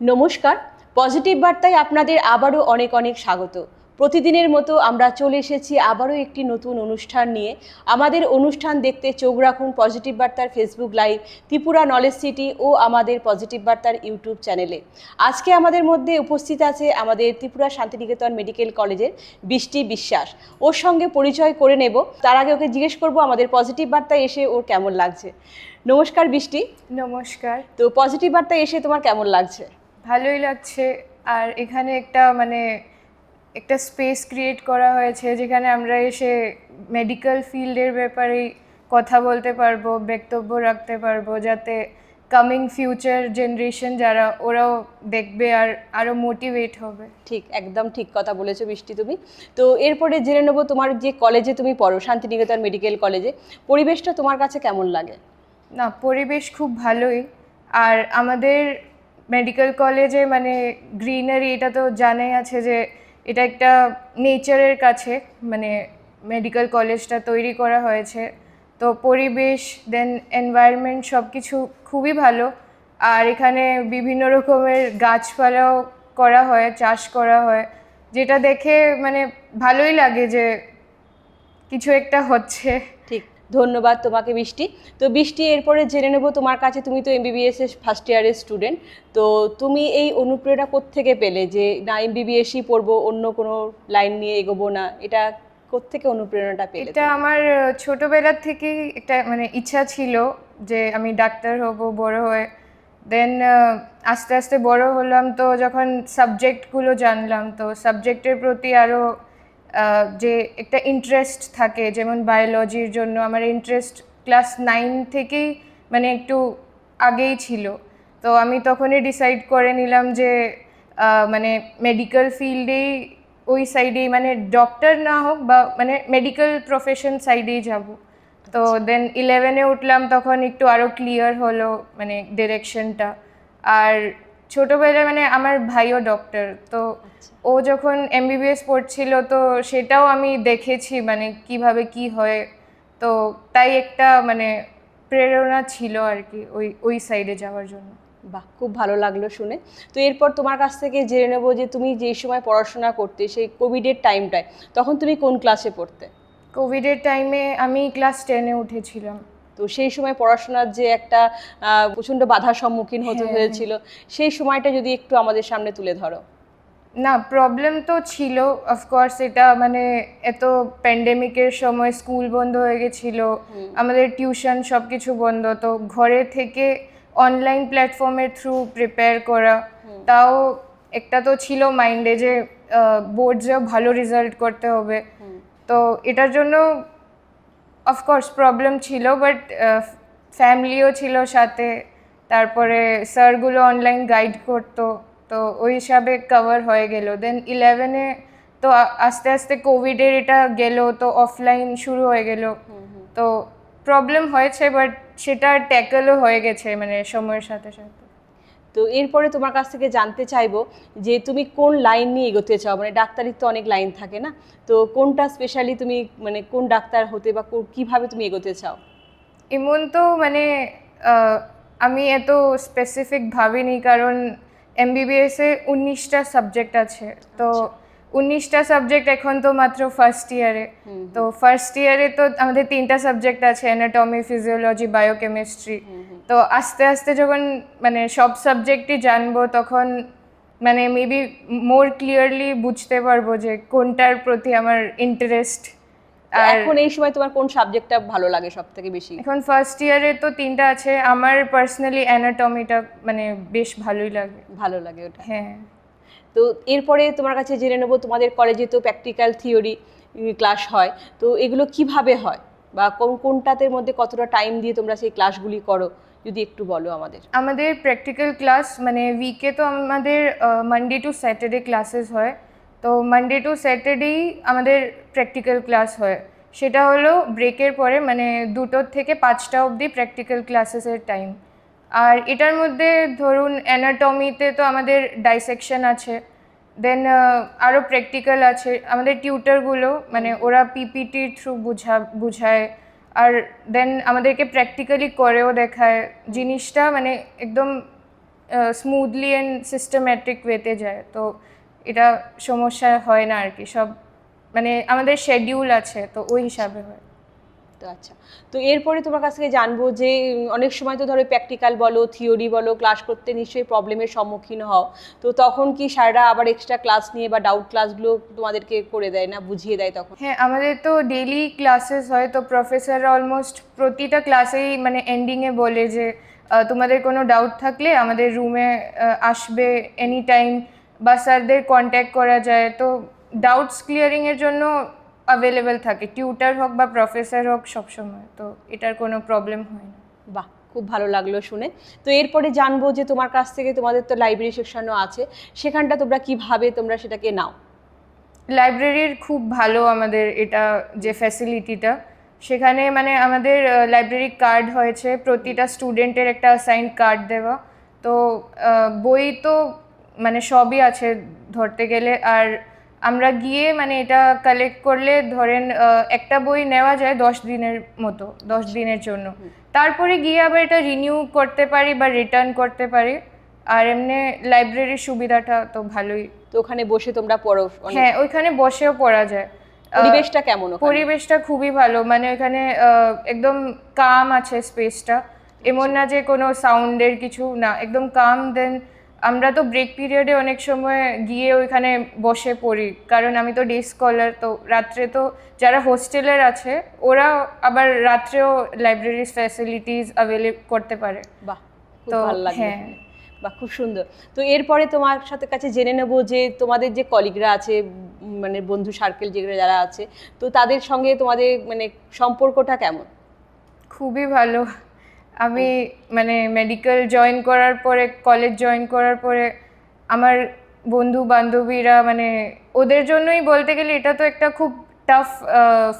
নমস্কার পজিটিভ বার্তায় আপনাদের আবারও অনেক অনেক স্বাগত। প্রতিদিনের মতো আমরা চলে এসেছি আবারও একটি নতুন অনুষ্ঠান নিয়ে। আমাদের অনুষ্ঠান দেখতে চোখ রাখুন পজিটিভ বার্তার Facebook live Tripura knowledge city ও আমাদের পজিটিভ বার্তার ইউটিউব চ্যানেলে। আজকে আমাদের মধ্যে উপস্থিত আছে আমাদের ত্রিপুরা শান্তিনিকেতন মেডিকেল কলেজের বৃষ্টি বিশ্বাস। ওর সঙ্গে পরিচয় করে নেব। তার আগে ওকে জিজ্ঞেস করব আমাদের পজিটিভ বার্তায় এসে ওর কেমন লাগছে। নমস্কার বৃষ্টি। নমস্কার। তো পজিটিভ বার্তায় এসে তোমার কেমন লাগছে? ভালোই লাগছে। আর এখানে একটা মানে একটা স্পেস ক্রিয়েট করা হয়েছে যেখানে আমরা এসে মেডিকেল ফিল্ডের ব্যাপারে কথা বলতে পারব বক্তব্য রাখতে পারব যাতে কামিং ফিউচার জেনারেশন যারা ওরাও দেখবে আর আরও মোটিভেট হবে। ঠিক একদম ঠিক কথা বলেছ বৃষ্টি তুমি। তো এরপরে জেনে নেব তোমার যে কলেজে তুমি পড়ো শান্তিনিকেতন মেডিকেল কলেজে পরিবেশটা তোমার কাছে কেমন লাগে? না পরিবেশ খুব ভালোই। আর আমাদের মেডিকেল কলেজে মানে গ্রিনারি এটা তো জানাই আছে যে এটা একটা নেচারের কাছে মানে মেডিকেল কলেজটা তৈরি করা হয়েছে। তো পরিবেশ দেন এনভায়রনমেন্ট সব কিছু খুবই ভালো। আর এখানে বিভিন্ন রকমের গাছপালাও করা হয়, চাষ করা হয়। যেটা দেখে মানে ভালোই লাগে যে কিছু একটা হচ্ছে। ঠিক। ধন্যবাদ তোমাকে বৃষ্টি। তো বৃষ্টি এরপরে জেনে নেব তোমার কাছে তুমি তো এমবিবিএস এর ফার্স্ট ইয়ারের স্টুডেন্ট তো তুমি এই অনুপ্রেরণা থেকে পেলে যে না এমবিবিএসই পড়ব অন্য কোনো লাইন নিয়ে এগোবো না এটা কোত্থেকে অনুপ্রেরণাটা পেলে এটা আমার ছোটবেলার থেকেই একটা মানে ইচ্ছা ছিল যে আমি ডাক্তার হব বড় হয়ে। দেন আস্তে আস্তে বড় হলাম তো যখন সাবজেক্টগুলো জানলাম তো সাবজেক্টের প্রতি আরও যে একটা ইন্টারেস্ট থাকে যেমন বায়োলজির জন্য আমার ইন্টারেস্ট ক্লাস নাইন থেকেই মানে একটু আগেই ছিল। তো আমি তখনই ডিসাইড করে নিলাম যে মানে মেডিকেল ফিল্ডেই ওই সাইডেই মানে ডক্টর না হোক বা মানে মেডিকেল প্রফেশন সাইডেই যাব। তো দেন ইলেভেনে উঠলাম তখন একটু আরও ক্লিয়ার হলো মানে ডিরেকশনটা আর ছোটোবেলায় মানে আমার ভাইও ডক্টর তো ও যখন এমবিবিএস পড়ছিল তো সেটাও আমি দেখেছি মানে কীভাবে কি হয়। তো তাই একটা মানে প্রেরণা ছিল আর কি ওই ওই সাইডে যাওয়ার জন্য। বাহ খুব ভালো লাগল শুনে। তো এরপর তোমার কাছ থেকে জেনে নেব যে তুমি যেই সময় পড়াশোনা করতে সেই কোভিডের টাইমটায় তখন তুমি কোন ক্লাসে পড়তে? কোভিডের টাইমে আমি ক্লাস টেনে উঠেছিলাম। তো সেই সময় পড়াশোনার যে একটা প্রচণ্ড বাধার সম্মুখীন হতে হ্যাঁ, হয়েছিল সেই সময়টা যদি একটু আমাদের সামনে তুলে ধরো। না প্রবলেম তো ছিল অফকোর্স এটা মানে এত প্যান্ডেমিকের সময় স্কুল বন্ধ হয়ে গেছিল আমাদের টিউশন সব কিছু বন্ধ তো ঘরে থেকে অনলাইন প্ল্যাটফর্মের থ্রু প্রিপেয়ার করা তাও একটা তো ছিল মাইন্ডে যে বোর্ডসেও ভালো রেজাল্ট করতে হবে। তো এটার জন্য অফকোর্স প্রবলেম ছিল বাট ফ্যামিলিও ছিল সাথে তারপরে স্যারগুলো অনলাইন গাইড করতো তো ওই হিসাবে কভার হয়ে গেল। দেন ইলেভেনে তো আস্তে আস্তে কোভিডের এটা গেল তো অফলাইন শুরু হয়ে গেল। তো প্রবলেম হয়েছে বাট সেটা ট্যাকেলও হয়ে গেছে মানে সময়ের সাথে সাথে। তো এরপরে তোমার কাছ থেকে জানতে চাইব যে তুমি কোন লাইন নিয়ে এগোতে চাও? মানে ডাক্তারির তো অনেক লাইন থাকে না? তো কোনটা স্পেশালি তুমি মানে কোন ডাক্তার হতে বা কীভাবে তুমি এগোতে চাও? এমন তো মানে আমি এত স্পেসিফিক ভাবিনি কারণ এমবিবিএসে উনিশটা সাবজেক্ট আছে। তো উনিশটা সাবজেক্ট এখন তো মাত্র ফার্স্ট ইয়ারে তো ফার্স্ট ইয়ারে তো আমাদের তিনটা সাবজেক্ট আছে অ্যানাটমি ফিজিওলজি বায়োকেমিস্ট্রি তো আস্তে আস্তে যখন মানে সব সাবজেক্টই জানব তখন মানে মেবি মোর ক্লিয়ারলি বুঝতে পারব যে কোনটার প্রতি আমার ইন্টারেস্ট এখন এই সময় তোমার কোন সাবজেক্টটা ভালো লাগে সব থেকে বেশি? এখন ফার্স্ট ইয়ারে তো তিনটা আছে। আমার পার্সোনালি অ্যানাটমিটা মানে বেশ ভালোই লাগে। ভালো লাগে ওটা। হ্যাঁ। তো এরপরে তোমার কাছে জেনে নেব তোমাদের কলেজে তো প্র্যাকটিক্যাল থিওরি ক্লাস হয়। তো এগুলো কীভাবে হয়? বা কোন, কোনটাতে মধ্যে কতটা টাইম দিয়ে তোমরা সেই ক্লাসগুলি করো? যদি একটু বলো আমাদের। আমাদের প্র্যাকটিক্যাল ক্লাস মানে উইকে তো আমাদের মানডে টু স্যাটারডে ক্লাসেস হয়। তো মানডে টু স্যাটারডেই আমাদের প্র্যাকটিক্যাল ক্লাস হয়। সেটা হলো ব্রেকের পরে মানে দুটোর থেকে পাঁচটা অবধি প্র্যাকটিক্যাল ক্লাসেসের টাইম আর এটার মধ্যে ধরুন অ্যানাটমিতে তো আমাদের ডাইসেকশন আছে দেন আরও প্র্যাকটিক্যাল আছে, আমাদের টিউটারগুলো মানে ওরা পিপিটির থ্রু বুঝা, বুঝায়, আর দেন আমাদেরকে প্র্যাকটিক্যালি করেও দেখায়, জিনিসটা মানে একদম স্মুথলি অ্যান্ড সিস্টেম্যাটিক ওয়েতে যায়, তো এটা সমস্যা হয় না আর কি, সব মানে আমাদের শেডিউল আছে, তো ওই হিসাবে হয়। আচ্ছা। তো এরপরে তোমার কাছ থেকে জানব যে অনেক সময় তো ধরো প্র্যাকটিক্যাল বলো থিওরি বলো ক্লাস করতে নিশ্চয়ই প্রবলেমের সম্মুখীন হও। তো তখন কি স্যাররা আবার এক্সট্রা ক্লাস নিয়ে বা ডাউট ক্লাসগুলো তোমাদেরকে করে দেয় না বুঝিয়ে দেয় তখন? হ্যাঁ আমাদের তো ডেলি ক্লাসেস হয়, তো প্রফেসররা অলমোস্ট প্রতিটা ক্লাসেই মানে এন্ডিংয়ে বলে যে তোমাদের কোনো ডাউট থাকলে আমাদের রুমে আসবে এনি টাইম বা স্যারদের কন্ট্যাক্ট করা যায়। তো ডাউটস ক্লিয়ারিংয়ের জন্য অ্যাভেলেবেল থাকে। টিউটার হোক বা প্রফেসর হোক সবসময় তো এটার কোনো প্রবলেম হয় না। বাহ খুব ভালো লাগল শুনে। তো এরপরে জানব যে তোমার কাছ থেকে তোমাদের তো লাইব্রেরি সেকশনও আছে সেখানটা তোমরা কীভাবে তোমরা সেটাকে নাও? লাইব্রেরির খুব ভালো আমাদের এটা যে ফ্যাসিলিটিটা সেখানে মানে আমাদের লাইব্রেরি কার্ড হয়েছে প্রতিটা স্টুডেন্টের একটা অ্যাসাইন কার্ড দেওয়া। তো বই তো মানে সবই আছে ধরতে গেলে। আর আমরা গিয়ে মানে এটা কালেক্ট করলে ধরেন একটা বই নেওয়া যায় দশ দিনের মতো দশ দিনের জন্য। তারপরে গিয়ে আবার এটা রিনিউ করতে পারি বা রিটার্ন করতে পারি। আর এমনি লাইব্রেরির সুবিধাটা তো ভালোই। তো ওখানে বসে তোমরা পড়ো হ্যাঁ ওইখানে বসেও পড়া যায়। পরিবেশটা কেমন পরিবেশটা খুবই ভালো। মানে ওখানে একদম কাম আছে স্পেসটা এমন না যে কোনো সাউন্ডের কিছু না একদম কাম দেন আমরা তো ব্রেক পিরিয়ডে অনেক সময় গিয়ে ওইখানে বসে পড়ি। কারণ আমি তো ডে স্কলার তো রাত্রে তো যারা হোস্টেলের আছে ওরা আবার রাত্রেও লাইব্রেরির ফ্যাসিলিটিস অ্যাভেলেব করতে পারে। বাহ তো, হ্যাঁ। বাহ খুব সুন্দর। তো এরপরে তোমার সাথে কাছে জেনে নেব যে তোমাদের যে কলিগরা আছে মানে বন্ধু সার্কেল যেগুলো যারা আছে তো তাদের সঙ্গে তোমাদের মানে সম্পর্কটা কেমন? খুবই ভালো। আমি মানে মেডিকেল জয়েন করার পরে কলেজ জয়েন করার পরে আমার বন্ধু বান্ধবীরা মানে ওদের জন্যই বলতে গেলে এটা তো একটা খুব টাফ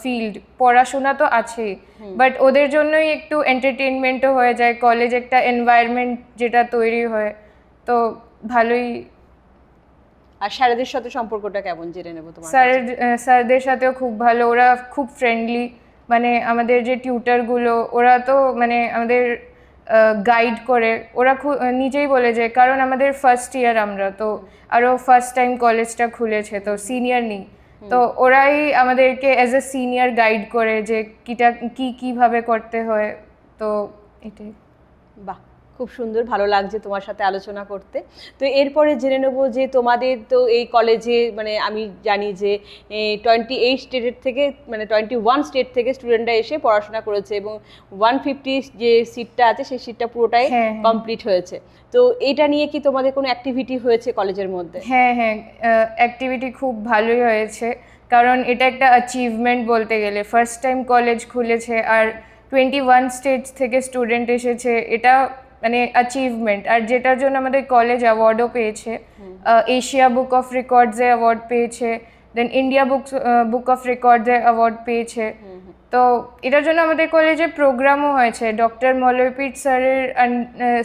ফিল্ড পড়াশোনা তো আছেই। বাট ওদের জন্যই একটু এন্টারটেনমেন্টও হয়ে যায়। কলেজ একটা এনভায়রনমেন্ট যেটা তৈরি হয়। তো ভালোই। আর স্যারেদের সাথে সম্পর্কটা কেমন? জেনে নেব তোমার স্যার স্যারদের সাথেও খুব ভালো। ওরা খুব ফ্রেন্ডলি মানে আমাদের যে টিউটারগুলো ওরা তো মানে আমাদের গাইড করে। ওরা নিজেই বলে যে কারণ আমাদের ফার্স্ট ইয়ার আমরা তো আরও ফার্স্ট টাইম কলেজটা খুলেছে তো সিনিয়র নেই। তো ওরাই আমাদেরকে অ্যাজ এ সিনিয়র গাইড করে যে কিটা কি কীভাবে করতে হয় তো এটাই। বাহ। খুব সুন্দর ভালো লাগছে তোমার সাথে আলোচনা করতে। তো এরপরে জেনে নেব যে তোমাদের তো এই কলেজে মানে আমি জানি যে টোয়েন্টি এইট স্টেটের থেকে মানে টোয়েন্টি ওয়ান স্টেট থেকে স্টুডেন্টরা এসে পড়াশোনা করেছে এবং ওয়ান ফিফটি যে সিটটা আছে সেই সিটটা পুরোটাই হ্যাঁ, হ্যাঁ। কমপ্লিট হয়েছে। তো এটা নিয়ে কি তোমাদের কোনো অ্যাক্টিভিটি হয়েছে কলেজের মধ্যে? হ্যাঁ হ্যাঁ অ্যাক্টিভিটি খুব ভালোই হয়েছে। কারণ এটা একটা অ্যাচিভমেন্ট বলতে গেলে। ফার্স্ট টাইম কলেজ খুলেছে আর টোয়েন্টি ওয়ান স্টেটস থেকে স্টুডেন্ট এসেছে। এটা মানে অ্যাচিভমেন্ট আর যেটার জন্য আমাদের কলেজ অ্যাওয়ার্ডও পেয়েছে। এশিয়া বুক অফ রেকর্ডসে অ্যাওয়ার্ড পেয়েছে then India book book of রেকর্ডসে award পেয়েছে। তো এটার জন্য আমাদের কলেজে প্রোগ্রামও হয়েছে। ডক্টর মলয়পীঠ স্যারের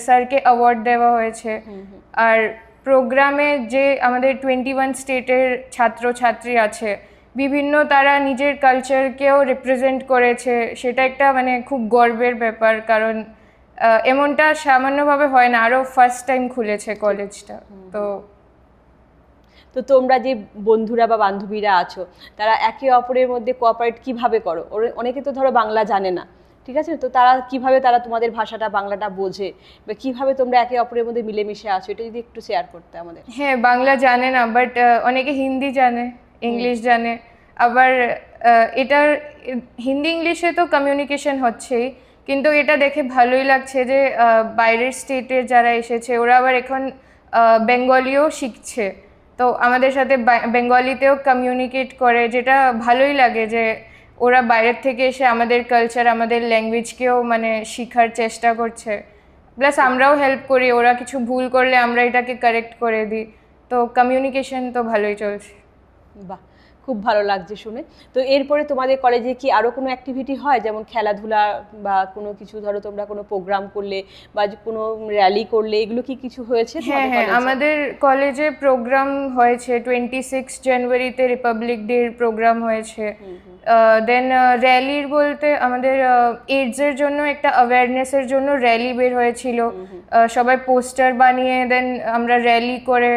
স্যারকে অ্যাওয়ার্ড দেওয়া হয়েছে। আর প্রোগ্রামে যে আমাদের টোয়েন্টি ওয়ান স্টেটের ছাত্রছাত্রী আছে বিভিন্ন তারা নিজের কালচারকেও রিপ্রেজেন্ট করেছে সেটা একটা মানে খুব গর্বের ব্যাপার। কারণ এমনটা সামান্যভাবে হয় না। আরও ফার্স্ট টাইম খুলেছে কলেজটা তো তো তোমরা যে বন্ধুরা বা বান্ধবীরা আছো তারা একে অপরের মধ্যে কোঅপারেট কীভাবে করো? ওরে- অনেকে তো ধরো বাংলা জানে না ঠিক আছে? তো তারা কীভাবে তারা তোমাদের ভাষাটা বাংলাটা বোঝে? বা কীভাবে তোমরা একে অপরের মধ্যে মিলেমিশে আছো? এটা যদি একটু শেয়ার করতে আমাদের। হ্যাঁ বাংলা জানে না বাট অনেকে হিন্দি জানে ইংলিশ জানে। আবার এটার হিন্দি ইংলিশে তো কমিউনিকেশন হচ্ছেই। কিন্তু এটা দেখে ভালোই লাগছে যে বাইরের স্টেটের যারা এসেছে, ওরা আবার এখন বেঙ্গলিও শিখছে। তো আমাদের সাথে বেঙ্গলিতেও কমিউনিকেট করে, যেটা ভালোই লাগে যে, ওরা বাইরের থেকে এসে আমাদের কালচার আমাদের ল্যাঙ্গুয়েজকেও মানে শেখার চেষ্টা করছে। প্লাস আমরাও হেল্প করি, ওরা কিছু ভুল করলে আমরা এটাকে কারেক্ট করে দিই। তো কমিউনিকেশন তো ভালোই চলছে। বাহ! খুব ভালো লাগছে শুনে। তো এরপরে তোমাদের কলেজে কি আরও কোনো অ্যাক্টিভিটি হয়? যেমন খেলাধুলা বা কোনো কিছু ধরো তোমরা কোনো প্রোগ্রাম করলে বা কোনো র্যালি করলে এগুলো কি কিছু হয়েছে হ্যাঁ হ্যাঁ আমাদের কলেজে প্রোগ্রাম হয়েছে। টোয়েন্টি সিক্স জানুয়ারিতে রিপাবলিক ডে প্রোগ্রাম হয়েছে। দেন র্যালির বলতে আমাদের এইডসের জন্য একটা অ্যাওয়ারনেসের জন্য র্যালি বের হয়েছিল। সবাই পোস্টার বানিয়ে দেন আমরা র্যালি করে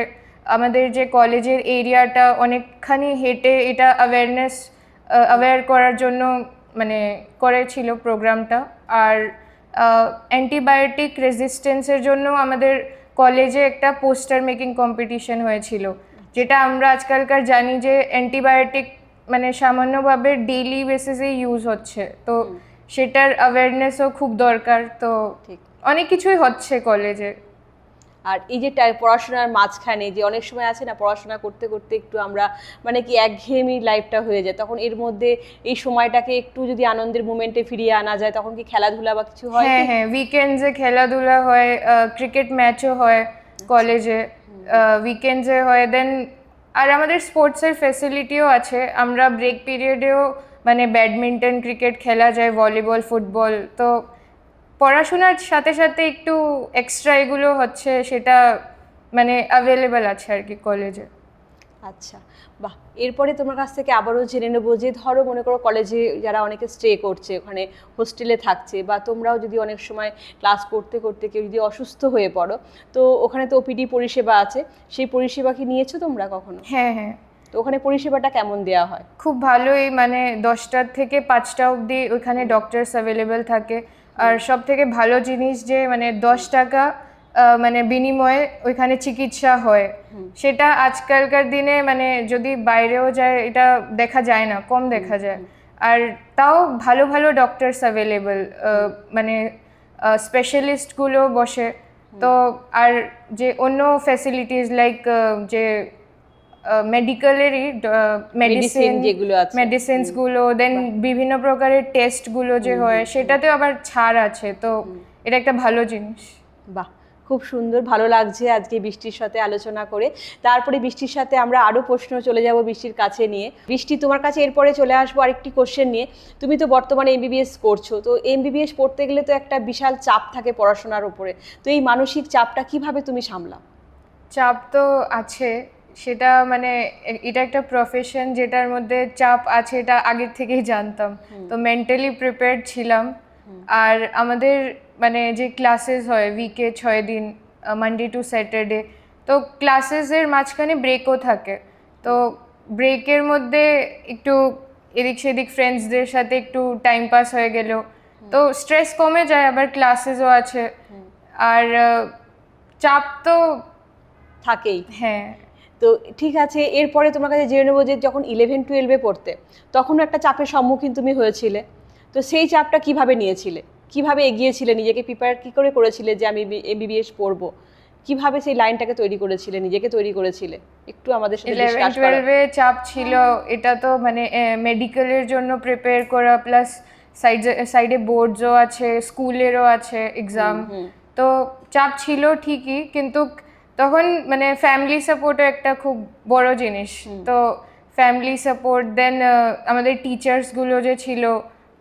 আমাদের যে কলেজের এরিয়াটা অনেকখানি হেঁটে এটা অ্যাওয়ারনেস অ্যাওয়্যার করার জন্য মানে করেছিল প্রোগ্রামটা। আর অ্যান্টিবায়োটিক রেজিস্ট্যান্সের জন্য আমাদের কলেজে একটা পোস্টার মেকিং কম্পিটিশন হয়েছিল। যেটা আমরা আজকালকার জানি যে অ্যান্টিবায়োটিক মানে সামান্যভাবে ডেইলি বেসিসে ইউজ হচ্ছে। তো সেটার অ্যাওয়ারনেসও খুব দরকার। তো ঠিক। অনেক কিছুই হচ্ছে কলেজে। আর এই যে পড়াশোনার মাঝখানে যে অনেক সময় আছে না পড়াশোনা করতে করতে একটু আমরা মানে কি একঘেয়েমি লাইফটা হয়ে যায়। তখন এর মধ্যে এই সময়টাকে একটু যদি আনন্দের মোমেন্টে ফিরিয়ে আনা যায় তখন কি খেলাধুলা বা কিছু হয় হ্যাঁ হ্যাঁ উইকেন্ডসে খেলাধুলা হয় ক্রিকেট ম্যাচও হয় কলেজে উইকেন্ডসে হয় দেন আর আমাদের স্পোর্টসের ফেসিলিটিও আছে। আমরা ব্রেক পিরিয়ডেও মানে ব্যাডমিন্টন ক্রিকেট খেলা যায় ভলিবল ফুটবল তো পড়াশোনার সাথে সাথে একটু এক্সট্রা এগুলো হচ্ছে সেটা মানে অ্যাভেলেবেল আছে আর কি কলেজে আচ্ছা বাহ! এরপরে তোমার কাছ থেকে আবারও জেনে নেব যে ধরো মনে করো কলেজে যারা অনেকে স্টে করছে ওখানে হোস্টেলে থাকছে বা তোমরাও যদি অনেক সময় ক্লাস করতে করতে কেউ যদি অসুস্থ হয়ে পড়ো তো ওখানে তো ওপিডি পরিষেবা আছে সেই পরিষেবা কি নিয়েছো তোমরা কখনো? হ্যাঁ হ্যাঁ। তো ওখানে পরিষেবাটা কেমন দেওয়া হয়? খুব ভালোই মানে দশটার থেকে পাঁচটা অবধি ওইখানে ডক্টরস অ্যাভেলেবেল থাকে। আর সব থেকে ভালো জিনিস যে মানে দশ টাকা মানে বিনিময়ে ওইখানে চিকিৎসা হয়। সেটা আজকালকার দিনে মানে যদি বাইরেও যায় এটা দেখা যায় না কম দেখা যায়। আর তাও ভালো ভালো ডক্টরস অ্যাভেলেবেল মানে স্পেশালিস্টগুলো বসে। তো আর যে অন্য ফ্যাসিলিটিস লাইক যে মেডিকেলেরই মেডিসিন যেগুলো আছে। মেডিসিনসগুলো দেন বিভিন্ন প্রকারের টেস্টগুলো যে হয় সেটাতেও আবার ছাড় আছে তো এটা একটা ভালো জিনিস। বাহ খুব সুন্দর ভালো লাগছে আজকে বৃষ্টির সাথে আলোচনা করে। তারপরে বৃষ্টির সাথে আমরা আরও প্রশ্ন চলে যাব বৃষ্টির কাছে নিয়ে। বৃষ্টি তোমার কাছে এরপরে চলে আসব আরেকটি কোশ্চেন নিয়ে। তুমি তো বর্তমানে এমবিবিএস করছ তো এমবিবিএস পড়তে গেলে তো একটা বিশাল চাপ থাকে পড়াশোনার উপরে। তো এই মানসিক চাপটা কীভাবে তুমি সামলাও? চাপ তো আছে সেটা মানে এটা একটা প্রফেশন যেটার মধ্যে চাপ আছে এটা আগের থেকেই জানতাম। তো মেন্টালি প্রিপেয়ার্ড ছিলাম। আর আমাদের মানে যে ক্লাসেস হয় উইকে ছয় দিন মানডে টু স্যাটারডে তো ক্লাসেসের মাঝখানে ব্রেকও থাকে। তো ব্রেকের মধ্যে একটু এদিক সেদিক ফ্রেন্ডসদের সাথে একটু টাইম পাস হয়ে গেল। তো স্ট্রেস কমে যায় আবার ক্লাসেসও আছে। আর চাপ তো থাকেই। হ্যাঁ। তো ঠিক আছে এরপরে তোমার কাছে জেনে নেব যে যখন ইলেভেন টুয়েলভে পড়তে তখন একটা চাপের সম্মুখীন তুমি হয়েছিলে। তো সেই চাপটা কীভাবে নিয়েছিলে? কীভাবে এগিয়েছিলে নিজেকে? প্রিপেয়ার কি করে করেছিলে যে আমি এমবিবিএস পড়ব? কীভাবে সেই লাইনটাকে তৈরি করেছিলে নিজেকে তৈরি করেছিলে? একটু আমাদের সাথে ইলেভেন টুয়েলভে চাপ ছিল এটা তো মানে মেডিকেলের জন্য প্রিপেয়ার করা প্লাস সাইডে সাইডে বোর্ডসও আছে স্কুলেরও আছে এক্সাম তো চাপ ছিল ঠিকই কিন্তু তখন মানে ফ্যামিলি সাপোর্টও একটা খুব বড় জিনিস। তো ফ্যামিলি সাপোর্ট দেন আমাদের টিচার্সগুলো যে ছিল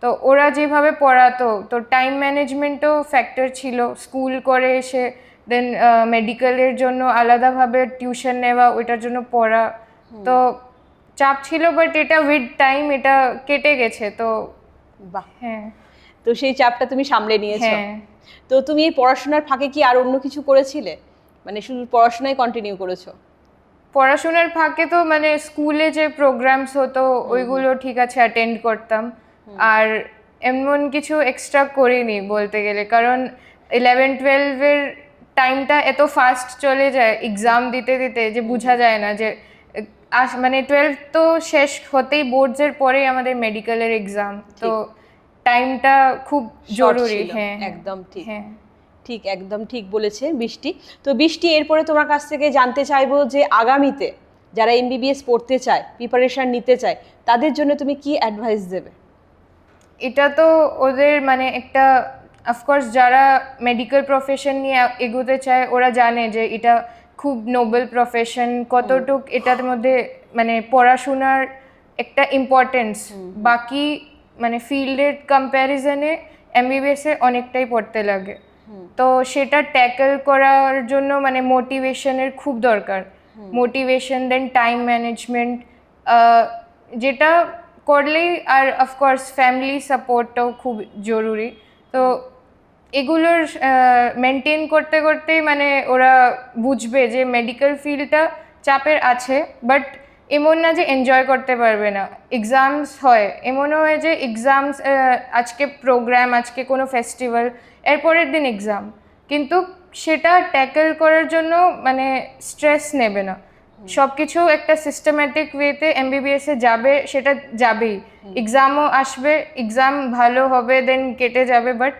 তো ওরা যেভাবে পড়াতো তো টাইম ম্যানেজমেন্টও ফ্যাক্টর ছিল। স্কুল করে এসে দেন মেডিকেলের জন্য আলাদাভাবে টিউশন নেওয়া ওইটার জন্য পড়া। তো চাপ ছিল বাট এটা উইথ টাইম এটা কেটে গেছে তো বাহ। হ্যাঁ। তো সেই চাপটা তুমি সামলে নিয়েছো। হ্যাঁ। তো তুমি এই পড়াশোনার ফাঁকে কি আর অন্য কিছু করেছিলে? মানে শুধু পড়াশোনায় কন্টিনিউ করেছ? পড়াশোনার ফাঁকে তো মানে স্কুলে যে প্রোগ্রামস হতো ওইগুলো ঠিক আছে অ্যাটেন্ড করতাম। আর এমন কিছু এক্সট্রা করিনি বলতে গেলে কারণ ইলেভেন টুয়েলভের টাইমটা এত ফাস্ট চলে যায় এক্সাম দিতে দিতে যে বোঝা যায় না যে আস মানে টুয়েলভ তো শেষ হতেই বোর্ডসের পরেই আমাদের মেডিকেলের এক্সাম তো টাইমটা খুব জরুরি হ্যাঁ। একদম ঠিক। হ্যাঁ। ঠিক একদম ঠিক বলেছে বৃষ্টি। তো বৃষ্টি এরপরে তোমার কাছ থেকে জানতে চাইব যে আগামীতে যারা এমবিবিএস পড়তে চায় প্রিপারেশন নিতে চায় তাদের জন্য তুমি কি অ্যাডভাইস দেবে? এটা তো ওদের মানে একটা অফকোর্স যারা মেডিকেল প্রফেশন নিয়ে এগোতে চায় ওরা জানে যে এটা খুব নোবেল প্রফেশন কতটুক এটার মধ্যে মানে পড়াশোনার একটা ইম্পর্টেন্স বাকি মানে ফিল্ডের কম্প্যারিজনে এমবিবিএসে অনেকটাই পড়তে লাগে। তো সেটা ট্যাকেল করার জন্য মানে মোটিভেশনের খুব দরকার। মোটিভেশন দেন টাইম ম্যানেজমেন্ট যেটা করলেই আর অফকোর্স ফ্যামিলি সাপোর্টটাও খুব জরুরি। তো এগুলোর মেনটেন করতে করতেই মানে ওরা বুঝবে যে মেডিকেল ফিল্ডটা চাপের আছে বাট এমন না যে এনজয় করতে পারবে না। এক্সামস হয়। এমনও হয় যে এক্সামস আজকে প্রোগ্রাম আজকে কোনো ফেস্টিভ্যাল এরপরের দিন এক্সাম কিন্তু সেটা ট্যাকেল করার জন্য মানে স্ট্রেস নেবে না। সব কিছু একটা সিস্টেম্যাটিক ওয়েতে এমবিবিএসে যাবে সেটা যাবেই। এক্সামও আসবে এক্সাম ভালো হবে দেন কেটে যাবে বাট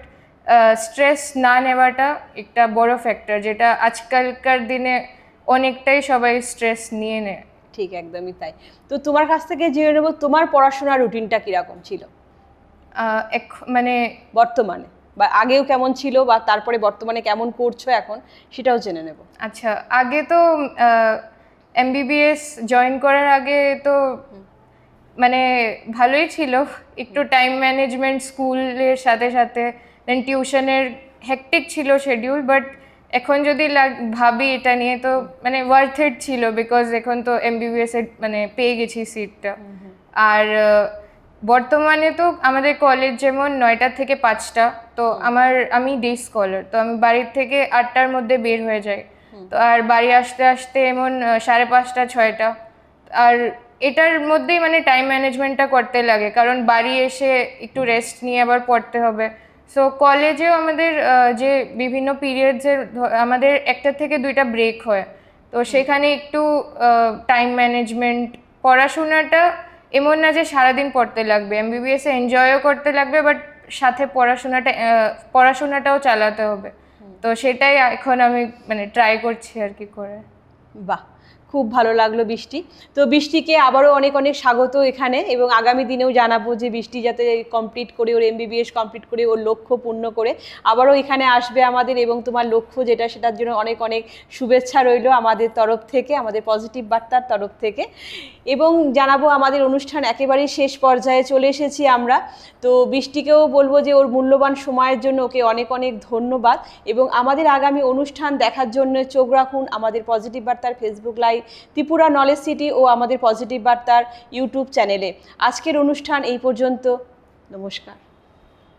স্ট্রেস না নেওয়াটা একটা বড় ফ্যাক্টর যেটা আজকালকার দিনে অনেকটাই সবাই স্ট্রেস নিয়ে নেয়। ঠিক একদমই তাই। তো তোমার কাছ থেকে জেনে নেব তোমার পড়াশোনার রুটিনটা কীরকম ছিল? এক- মানে বর্তমানে। বা আগেও কেমন ছিল বা তারপরে বর্তমানে কেমন করছ এখন সেটাও জেনে নেব। আচ্ছা আগে তো এমবিবিএস জয়েন করার আগে তো মানে ভালোই ছিল। একটু টাইম ম্যানেজমেন্ট স্কুলের সাথে সাথে দেন টিউশনের হেকটিক ছিল শিডিউল বাট এখন যদি লাগ- ভাবি এটা নিয়ে তো মানে ওয়ার্থ ইট ছিল বিকজ এখন তো এমবিবিএস এর মানে পেয়ে গেছি সিটটা আর বর্তমানে তো আমাদের কলেজ যেমন নয়টা থেকে পাঁচটা তো আমার আমি ডে স্কলার তো আমি বাড়ির থেকে আটটার মধ্যে বের হয়ে যাই। তো আর বাড়ি আসতে আসতে এমন সাড়ে পাঁচটা ছয়টা। আর এটার মধ্যেই মানে টাইম ম্যানেজমেন্টটা করতে লাগে কারণ বাড়ি এসে একটু রেস্ট নিয়ে আবার পড়তে হবে। সো কলেজেও আমাদের যে বিভিন্ন পিরিয়ডসের আমাদের একটা থেকে দুইটা ব্রেক হয়। তো সেখানে একটু টাইম ম্যানেজমেন্ট পড়াশোনাটা এমন না যে সারাদিন পড়তে লাগবে এমবিবিএসে এনজয়ও করতে লাগবে বাট সাথে পড়াশোনাটা পড়াশোনাটাও চালাতে হবে। তো সেটাই এখন আমি মানে ট্রাই করছি আর কি করে। বাহ! খুব ভালো লাগল বৃষ্টি। তো বৃষ্টিকে আবারও অনেক অনেক স্বাগত এখানে এবং আগামী দিনেও জানাব যে বৃষ্টি যাতে কমপ্লিট করে ওর এমবিবিএস কমপ্লিট করে ওর লক্ষ্য পূর্ণ করে। আবারও এখানে আসবে আমাদের এবং তোমার লক্ষ্য যেটা সেটার জন্য অনেক অনেক শুভেচ্ছা রইল আমাদের তরফ থেকে, আমাদের পজিটিভ বার্তার তরফ থেকে। এবং জানাব আমাদের অনুষ্ঠান একেবারেই শেষ পর্যায়ে চলে এসেছি আমরা। তো বৃষ্টিকেও বলব যে ওর মূল্যবান সময়ের জন্য ওকে অনেক অনেক ধন্যবাদ। এবং আমাদের আগামী অনুষ্ঠান দেখার জন্য চোখ রাখুন আমাদের পজিটিভ বার্তার Facebook live Tripura knowledge city ও আমাদের পজিটিভ বার্তার ইউটিউব চ্যানেলে। আজকের অনুষ্ঠান এই পর্যন্ত। নমস্কার।